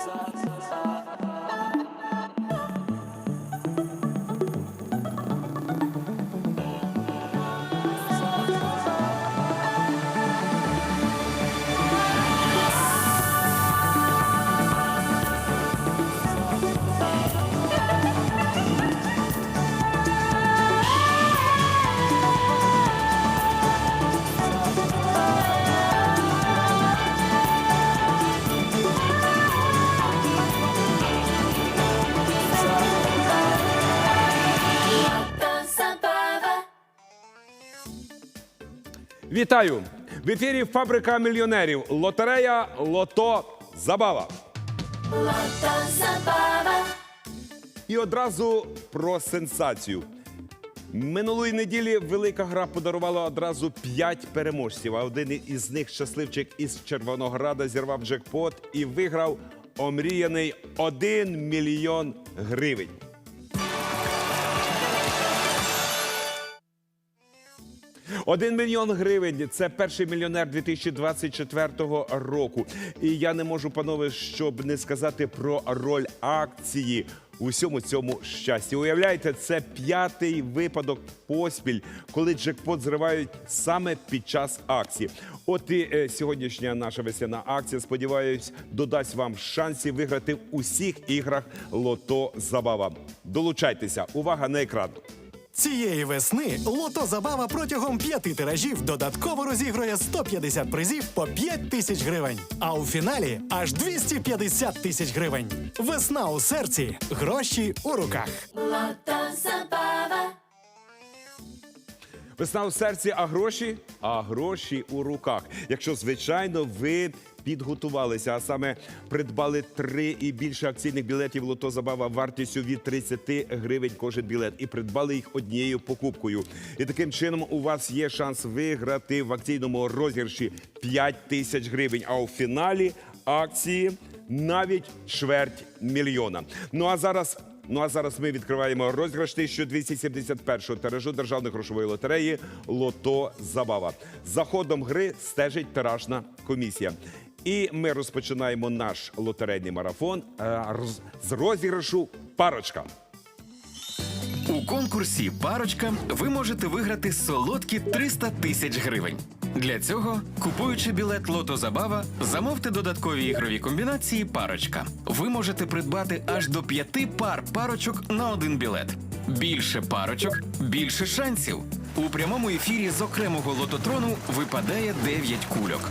sa sa sa Вітаю! В ефірі Фабрика мільйонерів. Лотерея Лото Забава. І одразу про сенсацію. Минулої неділі велика гра подарувала одразу п'ять переможців. А один із них щасливчик із Червонограда зірвав джекпот і виграв омріяний 1 мільйон гривень. Один мільйон гривень це перший мільйонер 2024 року. І я не можу, панове, щоб не сказати про роль акції у всьому цьому щасті. Уявляєте, це п'ятий випадок поспіль, коли джекпот зривають саме під час акції. От і е, сьогоднішня наша весняна акція, сподіваюсь, додасть вам шансів виграти в усіх іграх Лото Забава. Долучайтеся. Увага на екран. Цієї весни Лото Забава протягом п'яти тиражів додатково розігрує 150 призів по 5 тисяч гривень. А у фіналі аж 250 тисяч гривень. Весна у серці, гроші у руках. Весна у серці, а гроші? А гроші у руках. Якщо, звичайно, ви підготувалися, а саме придбали три і більше акційних білетів Лото Забава вартістю від 30 гривень кожен білет і придбали їх однією покупкою. І таким чином у вас є шанс виграти в акційному розіграші 5 тисяч гривень. А у фіналі акції навіть чверть мільйона. Ну а зараз Ну а зараз ми відкриваємо розіграш 1271-го тиражу державної грошової лотереї Лото Забава. За ходом гри стежить тиражна комісія. І ми розпочинаємо наш лотерейний марафон е, з розіграшу парочка. У конкурсі Парочка ви можете виграти солодкі 300 тисяч гривень. Для цього, купуючи білет Лото Забава, замовте додаткові ігрові комбінації Парочка. Ви можете придбати аж до п'яти пар парочок на один білет. Більше парочок, більше шансів. У прямому ефірі з окремого лототрону випадає 9 кульок.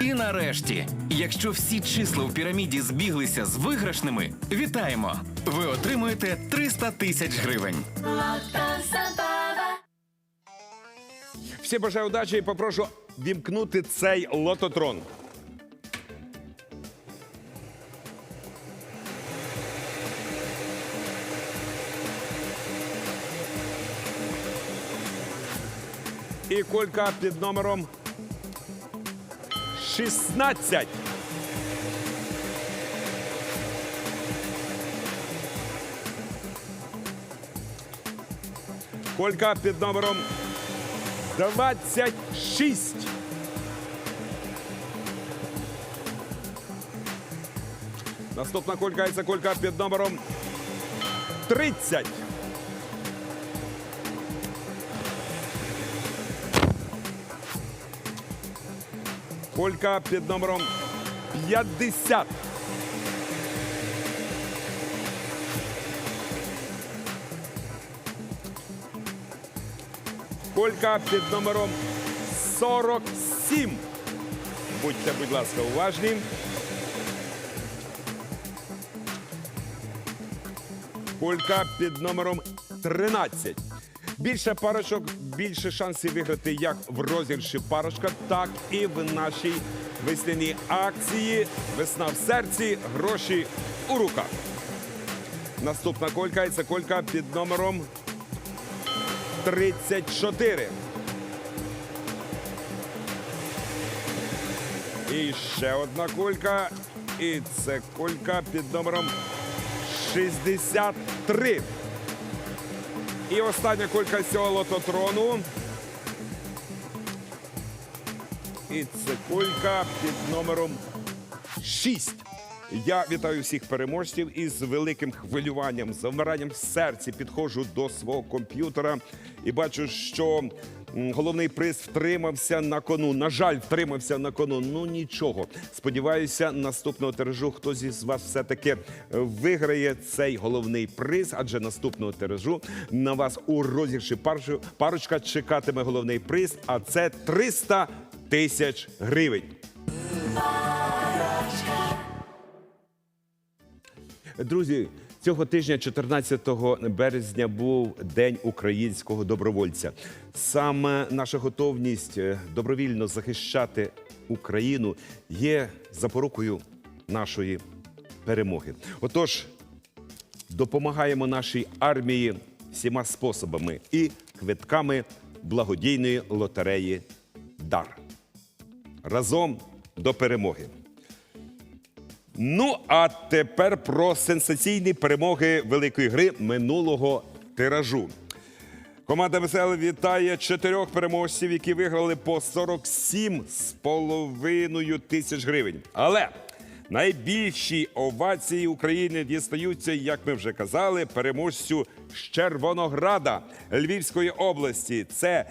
І нарешті, якщо всі числа у піраміді збіглися з виграшними, вітаємо! Ви отримуєте 300 тисяч гривень. Всі бажаю удачі і попрошу вімкнути цей лототрон. І колька під номером 16. Колька під номером 26. Наступна колька і це колька під номером 30. Колька під номером 50. Колька під номером 47. Будьте, будь ласка, уважні. Колька під номером 13. Більше парочок, більше шансів виграти як в розіграші парочка, так і в нашій весняній акції. Весна в серці, гроші у руках. Наступна колька і це колька під номером 34. І ще одна колька. І це колька під номером 63. І остання кулька з цього лототрону. І це кулька під номером 6. Я вітаю всіх переможців і з великим хвилюванням, завмиранням в серці підходжу до свого комп'ютера і бачу, що головний приз втримався на кону. На жаль, втримався на кону. Ну нічого. Сподіваюся, наступного тиражу хтось із вас все-таки виграє цей головний приз, адже наступного тиражу на вас у розіграші парочка чекатиме головний приз, а це 300 тисяч гривень. Друзі, цього тижня, 14 березня, був День українського добровольця. Саме наша готовність е, добровільно захищати Україну є запорукою нашої перемоги. Отож, допомагаємо нашій армії всіма способами і квитками благодійної лотереї Дар. Разом до перемоги. Ну, а тепер про сенсаційні перемоги великої гри минулого тиражу. Команда ВСЛ вітає чотирьох переможців, які виграли по 47 з половиною тисяч гривень. Але найбільші овації України дістаються, як ми вже казали, переможцю з Червонограда Львівської області. Це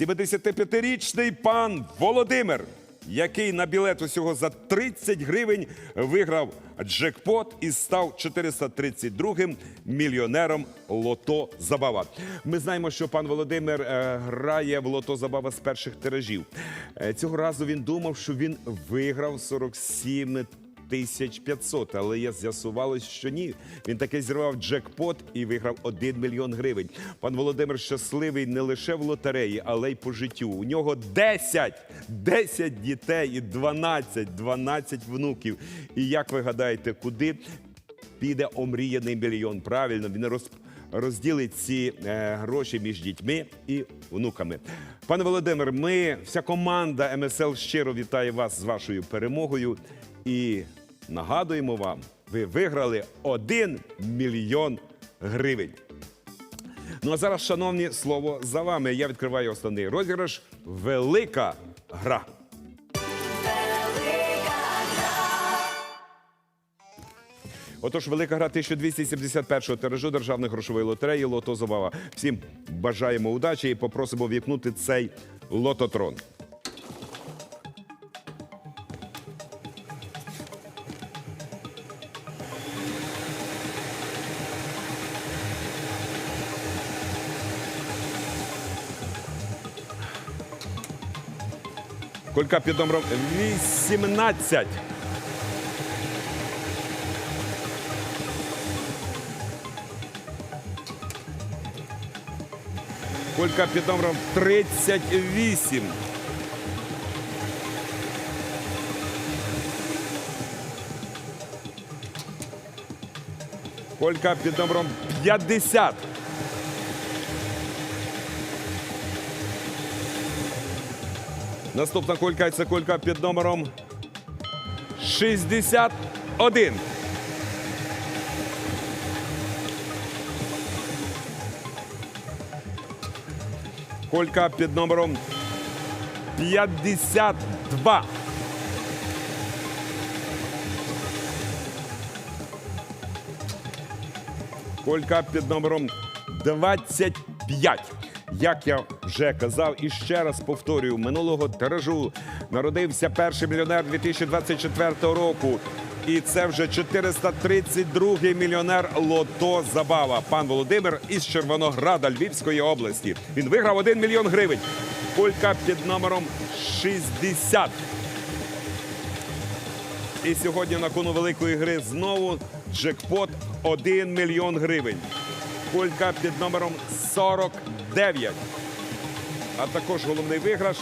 75-річний пан Володимир який на білет усього за 30 гривень виграв джекпот і став 432-м мільйонером Лото Забава. Ми знаємо, що пан Володимир е, грає в Лото Забава з перших тиражів. Е, Цього разу він думав, що він виграв 47 тисяч 500, але я з'ясувалось, що ні. Він таки зірвав джекпот і виграв 1 мільйон гривень. Пан Володимир щасливий не лише в лотереї, але й по життю. У нього 10, 10 дітей і 12, 12 внуків. І як ви гадаєте, куди піде омріяний мільйон? Правильно, він роз, розділить ці е, гроші між дітьми і внуками. Пане Володимир, ми, вся команда МСЛ щиро вітає вас з вашою перемогою. І нагадуємо вам, ви виграли 1 мільйон гривень. Ну а зараз, шановні, слово за вами. Я відкриваю основний розіграш. Велика гра. Отож, велика гра 1271-го тиражу державної грошової лотереї Лото Забава. Всім бажаємо удачі і попросимо вікнути цей лототрон. Колька під номером 18. Колька під номером 38. Колька під номером 50. Наступна колька це колька під номером 61. Колька під номером 52. Колька під номером 25. Як я вже казав і ще раз повторюю, минулого тиражу народився перший мільйонер 2024 року. І це вже 432-й мільйонер Лото Забава. Пан Володимир із Червонограда Львівської області. Він виграв 1 мільйон гривень. Колька під номером 60. І сьогодні на кону великої гри знову джекпот 1 мільйон гривень. Кулька під номером 49. А також головний виграш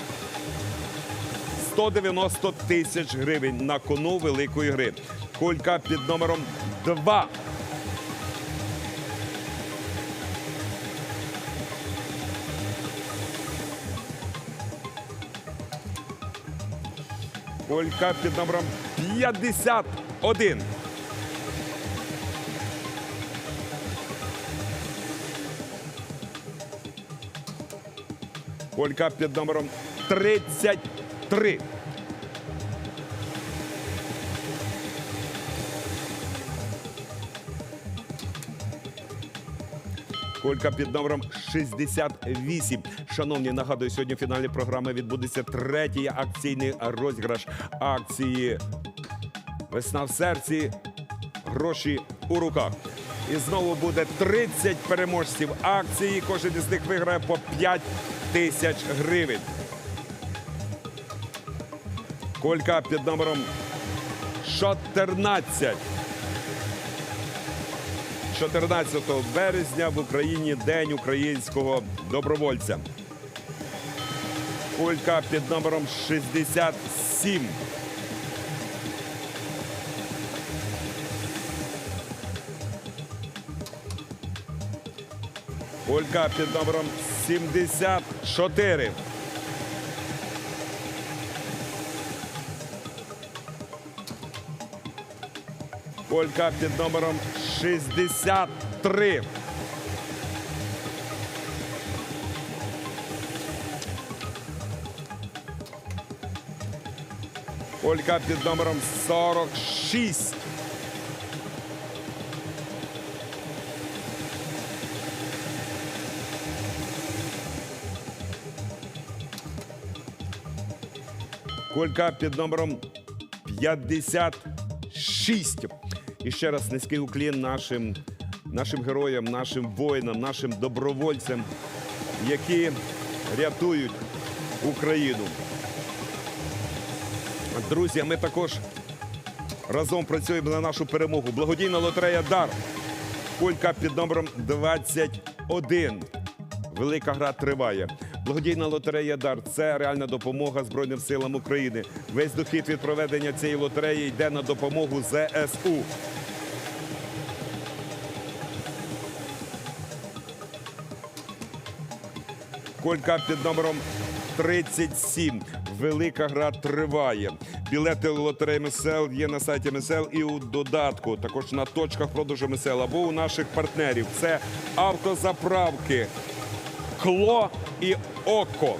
190 тисяч гривень на кону великої гри. Кулька під номером 2. Колька під номером 51. Колька під номером 33. Колька під номером 68. Шановні, нагадую, сьогодні в фіналі програми відбудеться третій акційний розіграш акції Весна в серці, гроші у руках. І знову буде 30 переможців акції. Кожен із них виграє по 5 тисяч гривень. Колька під номером 14. 14 березня в Україні День українського добровольця. Кулька під номером 67. Кулька під номером 74. Колька під номером 63. Колька під номером 46. Колька під номером 56. І ще раз низький уклін нашим, нашим героям, нашим воїнам, нашим добровольцям, які рятують Україну. Друзі, ми також разом працюємо на нашу перемогу. Благодійна лотерея Дар. Кулька під номером 21. Велика гра триває. Благодійна лотерея Дар це реальна допомога Збройним силам України. Весь дохід від проведення цієї лотереї йде на допомогу ЗСУ. Колька під номером 37. Велика гра триває. Білети лотереї МСЛ є на сайті МСЛ і у додатку. Також на точках продажу МСЛ або у наших партнерів. Це автозаправки, Кло і Око.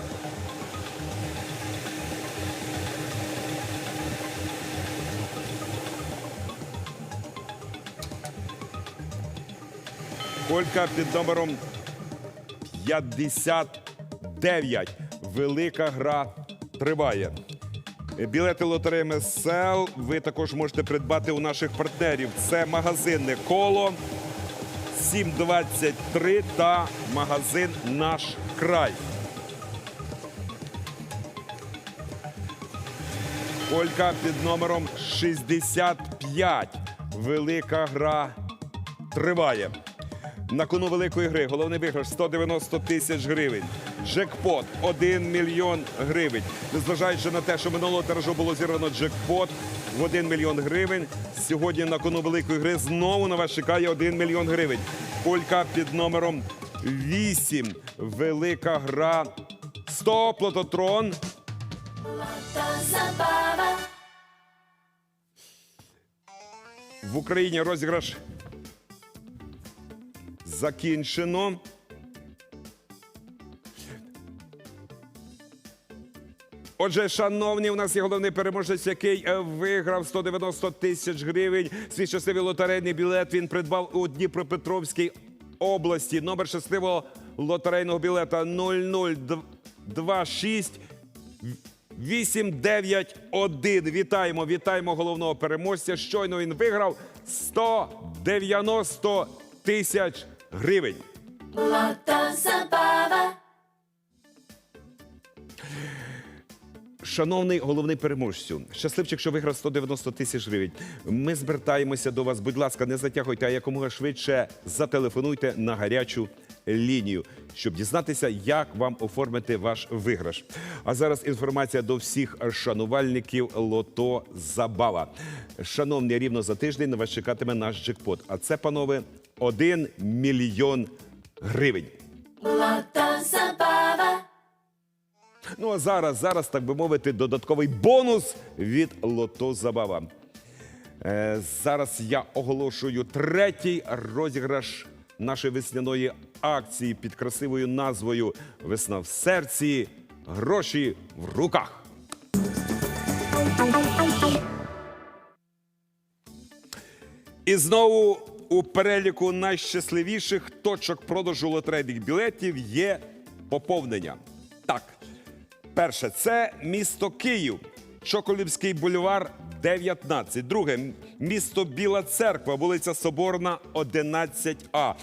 Колька під номером 59. Велика гра триває. Білети лотереї МСЛ ви також можете придбати у наших партнерів. Це магазини Коло 723 та магазин Наш край. Колька під номером 65. Велика гра триває. На кону великої гри головний виграш 190 тисяч гривень. Джекпот 1 мільйон гривень. Незважаючи на те, що минулого тиражу було зірвано джекпот в 1 мільйон гривень. Сьогодні на кону великої гри знову на вас чекає 1 мільйон гривень. Колька під номером 8. Велика гра. Стоп, лототрон. В Україні розіграш закінчено. Отже, шановні, у нас є головний переможець, який е, виграв 190 тисяч гривень. Свій щасливий лотерейний білет він придбав у Дніпропетровській області. Номер щасливого лотерейного білета 0026 891. Вітаємо, вітаємо головного переможця. Щойно він виграв 190 тисяч гривень. Шановний головний переможцю, щасливчик, що виграв 190 тисяч гривень. Ми звертаємося до вас. Будь ласка, не затягуйте, а якомога швидше зателефонуйте на гарячу лінію, щоб дізнатися, як вам оформити ваш виграш. А зараз інформація до всіх шанувальників Лото Забава. Шановні, рівно за тиждень на вас чекатиме наш джекпот. А це, панове, 1 мільйон гривень. Лото Забава. Ну а зараз, зараз, так би мовити, додатковий бонус від Лото Забава. Е, зараз я оголошую третій розіграш нашої весняної акції під красивою назвою Весна в серці, гроші в руках. І знову у переліку найщасливіших точок продажу лотерейних білетів є поповнення. Так, перше це місто Київ, Чоколівський бульвар 19. Друге місто Біла Церква, вулиця Соборна, 11А.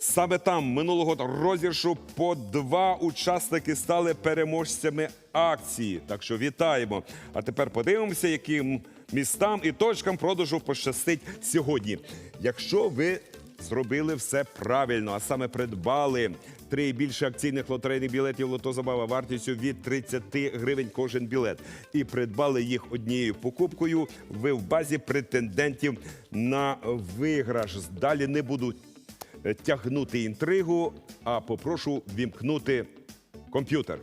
Саме там минулого розіршу по два учасники стали переможцями акції. Так що вітаємо. А тепер подивимося, яким містам і точкам продажу пощастить сьогодні. Якщо ви зробили все правильно, а саме придбали три і більше акційних лотерейних білетів Лото Забава вартістю від 30 гривень кожен білет. І придбали їх однією покупкою. Ви в базі претендентів на виграш. Далі не буду тягнути інтригу, а попрошу вімкнути комп'ютер.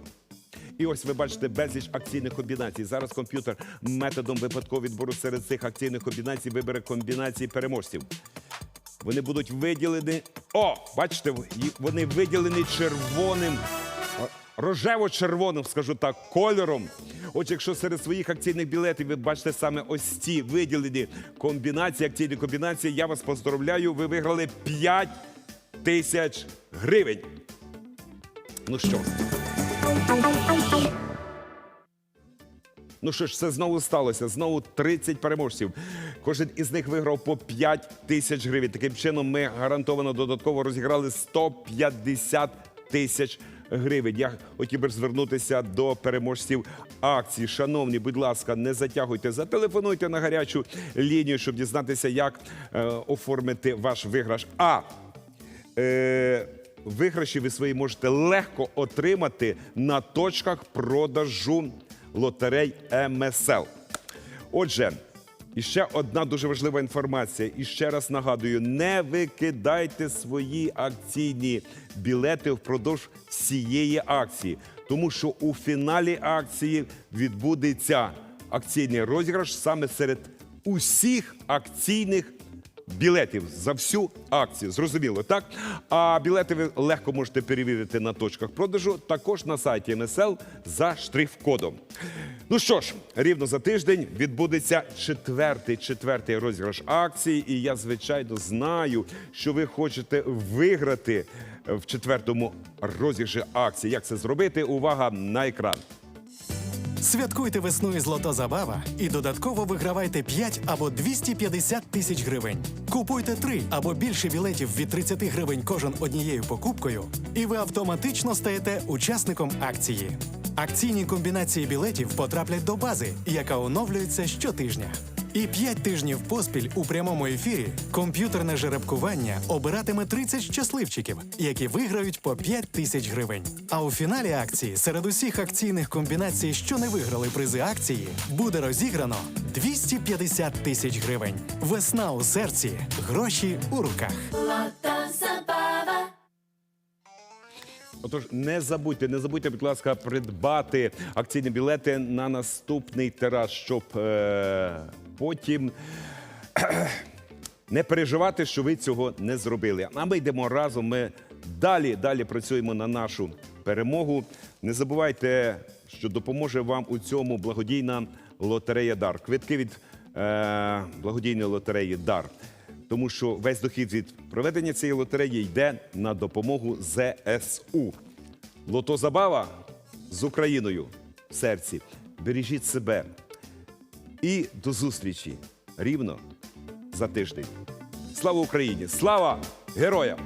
І ось ви бачите безліч акційних комбінацій. Зараз комп'ютер методом випадкового відбору серед цих акційних комбінацій вибере комбінації переможців. Вони будуть виділені. О, бачите, вони виділені червоним, рожево-червоним, скажу так, кольором. Отже, якщо серед своїх акційних білетів ви бачите саме ось ці виділені комбінації, акційні комбінації, я вас поздоровляю. Ви виграли 5 тисяч гривень. Ну що? Ну що ж, це знову сталося. Знову 30 переможців. Кожен із них виграв по 5 тисяч гривень. Таким чином, ми гарантовано додатково розіграли 150 тисяч гривень. Я хотів би звернутися до переможців акції. Шановні, будь ласка, не затягуйте, зателефонуйте на гарячу лінію, щоб дізнатися, як е, оформити ваш виграш. А е, виграші ви свої можете легко отримати на точках продажу лотерей МСЛ. Отже, і ще одна дуже важлива інформація. І ще раз нагадую: не викидайте свої акційні білети впродовж всієї акції, тому що у фіналі акції відбудеться акційний розіграш саме серед усіх акційних білетів за всю акцію. Зрозуміло, так? А білети ви легко можете перевірити на точках продажу, також на сайті МСЛ за штрих-кодом. Ну що ж, рівно за тиждень відбудеться четвертий четвертий розіграш акції. І я, звичайно, знаю, що ви хочете виграти в четвертому розіграші акції. Як це зробити? Увага на екран. Святкуйте весну із Лото Забава і додатково вигравайте 5 або 250 тисяч гривень. Купуйте 3 або більше білетів від 30 гривень кожен однією покупкою, і ви автоматично стаєте учасником акції. Акційні комбінації білетів потраплять до бази, яка оновлюється щотижня. І 5 тижнів поспіль у прямому ефірі комп'ютерне жеребкування обиратиме 30 щасливчиків, які виграють по 5 тисяч гривень. А у фіналі акції серед усіх акційних комбінацій, що не виграли призи акції, буде розіграно 250 тисяч гривень. Весна у серці, гроші у руках. Отож, не забудьте, не забудьте, будь ласка, придбати акційні білети на наступний тираж, щоб е, потім не переживати, що ви цього не зробили. А ми йдемо разом. Ми далі, далі працюємо на нашу перемогу. Не забувайте, що допоможе вам у цьому благодійна лотерея Дар. Квитки від е, благодійної лотереї Дар. Тому що весь дохід від проведення цієї лотереї йде на допомогу ЗСУ. Лото Забава з Україною в серці. Бережіть себе. І до зустрічі рівно за тиждень. Слава Україні! Слава героям!